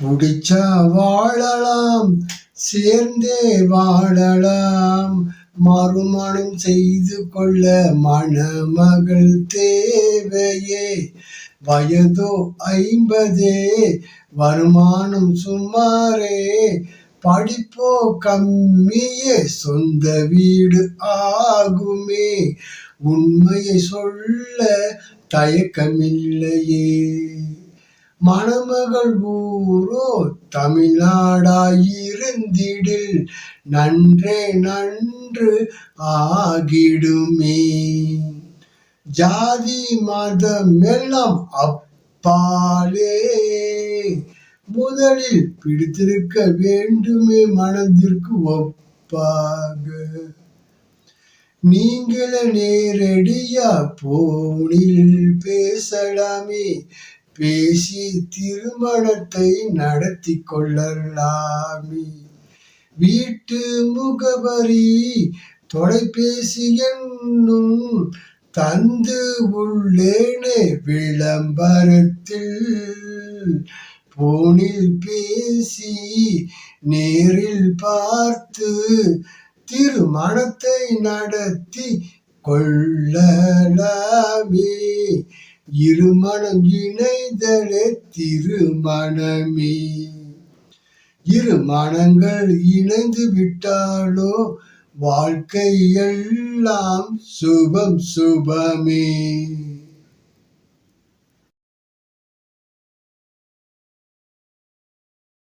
புடிச்சா வாழலாம் சேர்ந்தே வாழலாம். மறுமணம் செய்து கொள்ள மணமகள் தேவையே. வயதோ ஐம்பதே வருமானம் சுமாரே. படிப்போ கம்மியே சொந்த வீடு ஆகுமே. உண்மையை சொல்ல தயக்கமில்லையே. மணமகள் ஊர் தமிழ்நாடாயிருந்திடில் நன்றே நன்று ஆகிடுமே. ஜாதி மதம் எல்லாம் அப்பாலே. முதலில் பிடித்திருக்க வேண்டுமே மனதிற்கு ஒப்பாக. நீங்கள நேரடியா போனில் பேசலாமே. பேசி திருமணத்தை நடத்தி கொள்ளலாமே. வீட்டு முகவரி தொலைபேசி என்னும் தந்து உள்ளேனே விளம்பரத்தில் போனில் பேசி நேரில் பார்த்து திருமணத்தை நடத்தி கொள்ளலாமே. இருமணம் இணைதலே திருமணமே. இரு மனங்கள் இணைந்து விட்டாலோ வாழ்க்கை எல்லாம் சுபம் சுபமே.